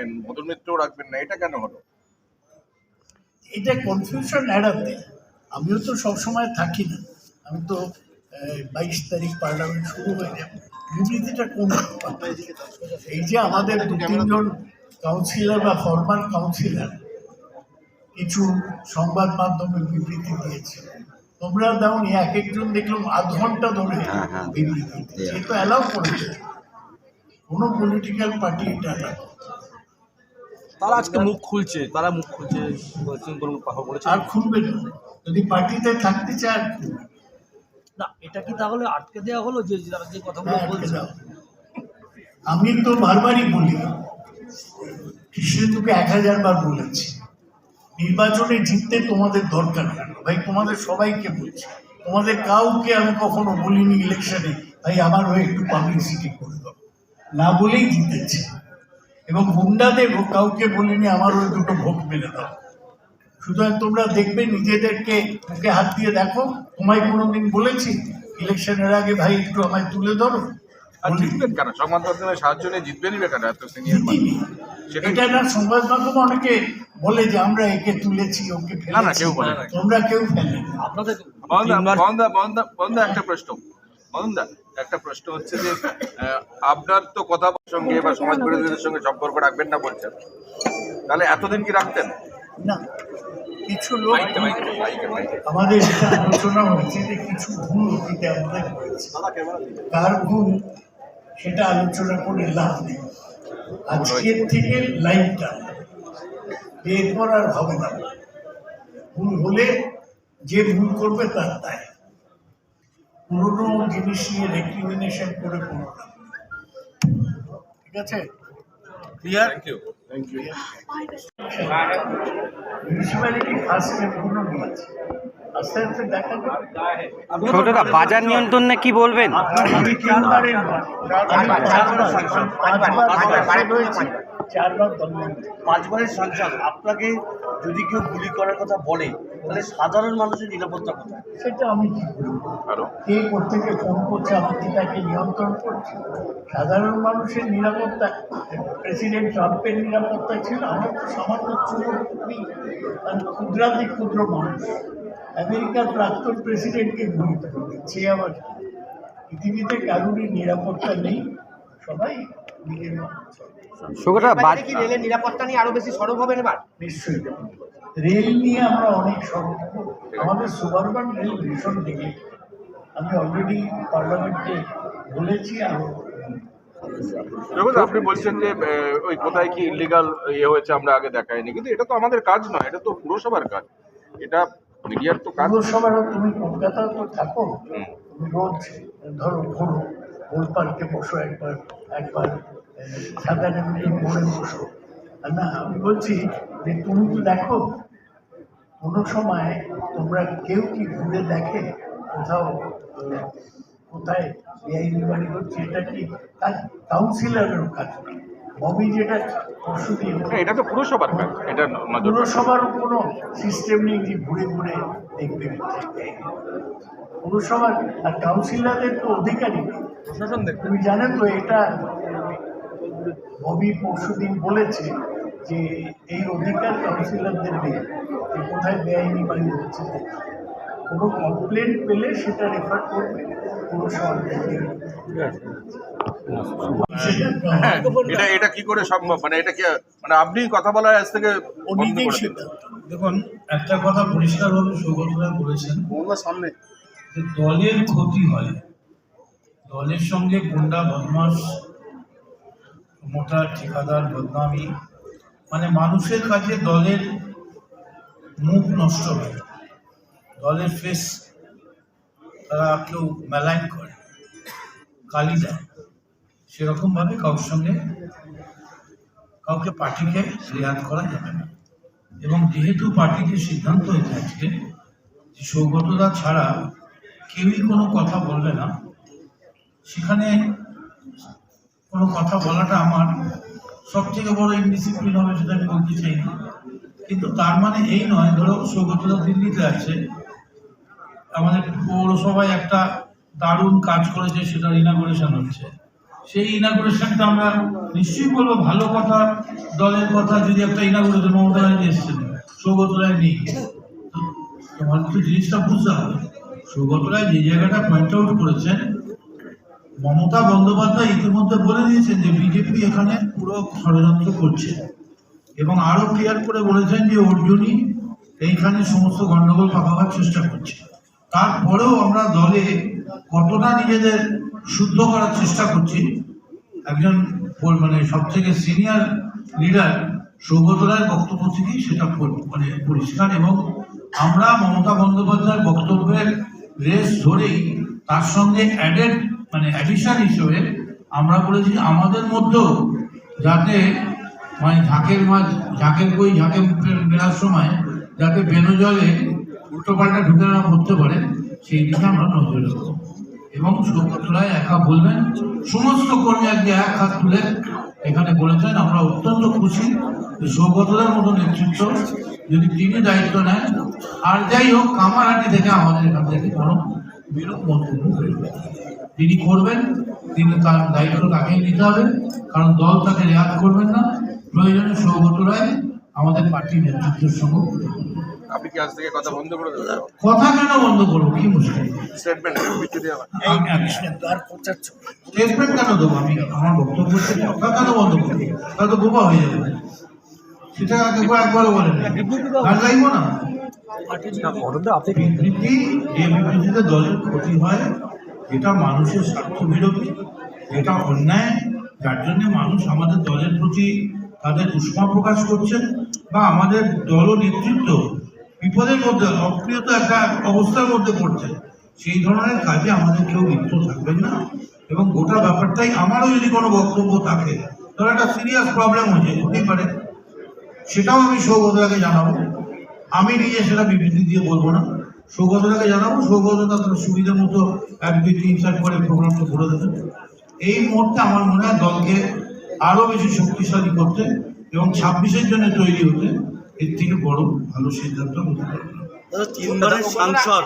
রাখবেন মধুর মিত্রও রাখবেন না এটা কেন হলো? এটা কনফিউশন এড়াতে আমিও তো সবসময় থাকি না। আমি তো বাইশ তারিখ পার্লামেন্ট শুরু হয়ে যাবে। বিবৃতিটা কোন এই যে আমাদের দু তিনজন কাউন্সিলর বা ফরমাল কাউন্সিলর কিছু সংবাদ মাধ্যমে বিবৃতি দিয়েছে। তোমরা দাওনি এক একজন দেখলাম আধ ঘণ্টা ধরে বিবৃতি দিচ্ছে। এ তো অ্যালাউ করেছে। কোনো পলিটিক্যাল পার্টি এটা না। তারা আজকে মুখ খুলছে তারা মুখ খুলছে বলছেন কোনো আর খুলবে না। যদি পার্টিতে থাকতে খুলবে। না। এটা কি তাহলে আটকে দেওয়া হলো যে যারা যে কথাগুলো বলছে? আমি তো বারবারই বলি কৃষ্ণেন্দুকে এক হাজার বার বলেছি নির্বাচনে জিততে তোমাদের দরকার কেন? ভাই তোমাদের সবাইকে বলছি। তোমাদের কাউকে আমি কখনো বলিনি ইলেকশনে ভাই আমার হয়ে একটু পাবলিসিটি করে দাও। না বলেই জিতেছে। এবং গুন্ডাদের কাউকে বলিনি আমার ওই দুটো ভোট মেরে দাও। সুতরাং তোমরা দেখবে নিজেদেরকে মুখে হাত দিয়ে দেখো। তোমায় কোনোদিন বলেছি ইলেকশনের আগে ভাই একটু আমায় তুলে ধরো। আর। জিতবেন কেন? সংবাদ মাধ্যমের সাহায্য নিয়ে জিতবেনই এত সিনিয়র জিতিনি। এটা না সংবাদ মাধ্যমে অনেকে বলে যে আমরা একে তুলেছি ওকে না না কেউ বলে না। তোমরা কেউ ফেলে আপনাদের বন্ধা বন্ধা বন্ধা একটা প্রশ্ন। বন্ধা একটা প্রশ্ন হচ্ছে যে আপনার তো কথা সঙ্গে বা সমাজ বিরোধীদের সঙ্গে সম্পর্ক রাখবেন না বলছেন। তাহলে এতদিন কি রাখতেন? না কিছু লোক। আমাদের আলোচনা হয়েছে যে কিছু ভুল অতীতে আমাদের হয়েছে। কার ভুল সেটা আলোচনা করে লাভ নেই। আজকের থেকে লাইনটা। এরপর আর হবে না। ভুল হলে যে ভুল করবে তার দায়। পুরোনো জিনিস নিয়ে রেক্রিমিনেশন করে কোনো ঠিক আছে? Clear thank you thank you municipality first স্টেপগুলো নিয়েছে আস্তে আস্তে দেখা ছোটদা বাজার নিয়ন্ত্রণে কি বলবেন? আমি তিনবারের পাঁচবার চারবার দলমন্ত্রী পাঁচবারের সাংসদ আপনাকে যদি কেউ গুলি করার কথা বলে তাহলে সাধারণ মানুষের নিরাপত্তা কোথায়? সেটা আমি কি আরও? কে কোথেকে ফোন করছে আমি কি তাকে নিয়ন্ত্রণ করছি? সাধারণ মানুষের নিরাপত্তা প্রেসিডেন্ট ট্রাম্পের নিরাপত্তা ছিল আমার তো সামান্য ক্ষুদ্রাতি ক্ষুদ্র মানুষ। আমেরিকার প্রাক্তন প্রেসিডেন্টকে গুলি করে দিচ্ছে আবার পৃথিবীতে কারোরই নিরাপত্তা নেই। সবাই এবারে কি রেলের নিরাপত্তা নিয়ে আরও বেশি সরব হবেন এবার। নিশ্চয়ই রেল নিয়ে আমরা অনেক সরব আমাদের সুবারবান রেল ভীষণ দিকে আমি অলরেডি পার্লামেন্টে বলেছি আরও। আপনি বলছেন যে ওই কোথায় কি ইলিগাল ইয়ে হয়েছে আমরা আগে দেখাইনি কিন্তু এটা তো আমাদের কাজ নয় এটা তো পুরসভার কাজ। এটা মিডিয়ার তো কাজ। পৌরসভারও তুমি কলকাতা তো থাকো। রোজ ধরো ঘোরো। গোল পার্কে বসো একবার একবার সাধারণ মোড়ে বসো। না, আমি বলছি যে তুমি তো দেখো, কোনো সময় তোমরা কেউ কি ঘুরে দেখে কোথাও, কোথায় বেআইনি বাড়ি হচ্ছে, এটা কি তার কাউন্সিলরেরও কাজ? ববি যেটা দিন হ্যাঁ, এটা তো পুরসভার কাজ এটা নজর। পুরসভারও কোনো সিস্টেম নেই যে ঘুরে ঘুরে দেখবে। পুরসভার আর কাউন্সিলরদের তো অধিকারী নেই। প্রশাসন দেখবে। তুমি জানো তো এটা ববি পরশুদিন বলেছে যে এই অধিকার কাউন্সিলরদের নেই যে কোথায় বেআইনি বাড়ি হচ্ছে। কোনো কমপ্লেন পেলে সেটা রেফার করবে পুরসভার। হ্যাঁ, এটা এটা কি করে সম্ভব? মানে এটা কি মানে আপনি কথা বলার আজ থেকে দেখুন একটা কথা পরিষ্কারভাবে সৌগতরা বলেছেন সামনে। যে দলের ক্ষতি হয় দলের সঙ্গে গুন্ডা বদমাস মোটা ঠিকাদার বদনামি মানে মানুষের কাছে দলের মুখ নষ্ট হয় দলের ফেস তারা কেউ মেলাইন করে কালি দেয়। সেরকমভাবে কারোর সঙ্গে কাউকে পার্টিকে রেয়াত করা যাবে না। এবং যেহেতু পার্টিকে সিদ্ধান্ত হয়েছে আজকে, যে সৌগতদা ছাড়া কেউই কোনো কথা বলবে না, সেখানে কোনো কথা বলাটা আমার সব থেকে বড় ইনডিসিপ্লিন হবে সেটা আমি বলতে চাই না। কিন্তু তার মানে এই নয়, ধরো সৌগতদা দিল্লিতে আছে, আমাদের পৌরসভায় একটা দারুণ কাজ করেছে, সেটা ইনাগুরেশন হচ্ছে। সেই ইনাগুরেশনটা আমরা নিশ্চয়ই বলব, ভালো কথা, দলের কথা, যদি একটা ইনাগুরেশন মমতা ব্যানার্জি এসছেন, সৌগত রায় নেই। তোমার তো জিনিসটা বুঝতে হবে, সৌগত রায় যে জায়গাটা পয়েন্ট আউট করেছেন, মমতা বন্দ্যোপাধ্যায় ইতিমধ্যে বলে দিয়েছেন যে বিজেপি এখানে পুরো ষড়যন্ত্র করছে। এবং আরও ক্লিয়ার করে বলেছেন যে অর্জুনই এইখানে সমস্ত গন্ডগোল পাকাবার চেষ্টা করছে। তারপরেও আমরা দলে কতটা নিজেদের শুদ্ধ করার চেষ্টা করছি, একজন মানে সব থেকে সিনিয়র লিডার সৌগত রায়ের বক্তব্য থেকেই সেটা মানে পরিষ্কার এবং আমরা মমতা বন্দ্যোপাধ্যায়ের বক্তব্যের রেস ধরেই তার সঙ্গে অ্যাডেড মানে অ্যাডিশন হিসেবে আমরা বলেছি আমাদের মধ্যেও যাতে মানে ঝাঁকের মাছ ঝাঁকের বই ঝাঁকে মেলার সময় যাতে বেনো জলে উল্টো পাল্টা ঢুকে না পড়তে পারে, সেই দিকে আমরা নজর রাখব। এবং রায় একা বলবেন, সমস্ত কর্মী আজকে এক হাত তুলে এখানে বলেছেন, আমরা অত্যন্ত খুশি সৌগতদের মতো নেতৃত্ব যদি তিনি দায়িত্ব নেন, আর যাই হোক, কামারহাটি থেকে আমাদের এখান থেকে কোনো বিরূপ মন্তব্য তিনি করবেন, তিনি তার দায়িত্ব তাকেই নিতে হবে, কারণ দল তাকে রেয়াত করবেন না। প্রয়োজনে সৌগত রায় আমাদের পার্টির নেতৃত্বের সঙ্গে। আপনি কি আজ থেকে কথা বন্ধ করে দেবেন? কথা কেন বন্ধ করব? কি মুশকিল? স্টেটমেন্ট আর পচাচ্ছ স্টেটমেন্ট কেন দেবো আমি? আমার বক্তব্য হচ্ছে কথা কেন বন্ধ করব? তাহলে তো বোবা হয়ে যাবে। সেটা একবার একবারও বলেন। গান গাইবো না? বিবৃতি যে বিবৃতিতে দলের ক্ষতি হয় এটা মানুষের স্বার্থ বিরোধী এটা অন্যায় যার জন্য মানুষ আমাদের দলের প্রতি তাদের উষ্মা প্রকাশ করছেন বা আমাদের দল নেতৃত্ব বিপদের মধ্যে, অপ্রিয়ত একটা অবস্থার মধ্যে পড়ছে। সেই ধরনের কাজে আমাদের কেউ লিপ্ত থাকবেন না। এবং গোটা ব্যাপারটাই আমারও যদি কোনো বক্তব্য থাকে তাহলে একটা সিরিয়াস প্রবলেম হয়েছে, হতেই পারে। সেটাও আমি সৌগতদাকে জানাব। আমি নিজে সেটা বিবৃতি দিয়ে বলব না। সৌগতটাকে জানাব, সৌগতদা তার সুবিধা মতো এক দুই তিন চার করে প্রোগ্রামটা করে দেবেন। এই মুহূর্তে আমার মনে হয় দলকে আরও বেশি শক্তিশালী করতে এবং ছাব্বিশের জন্য তৈরি হতে এর থেকে বড় ভালো সিদ্ধান্ত হতে পারে সাংসদ।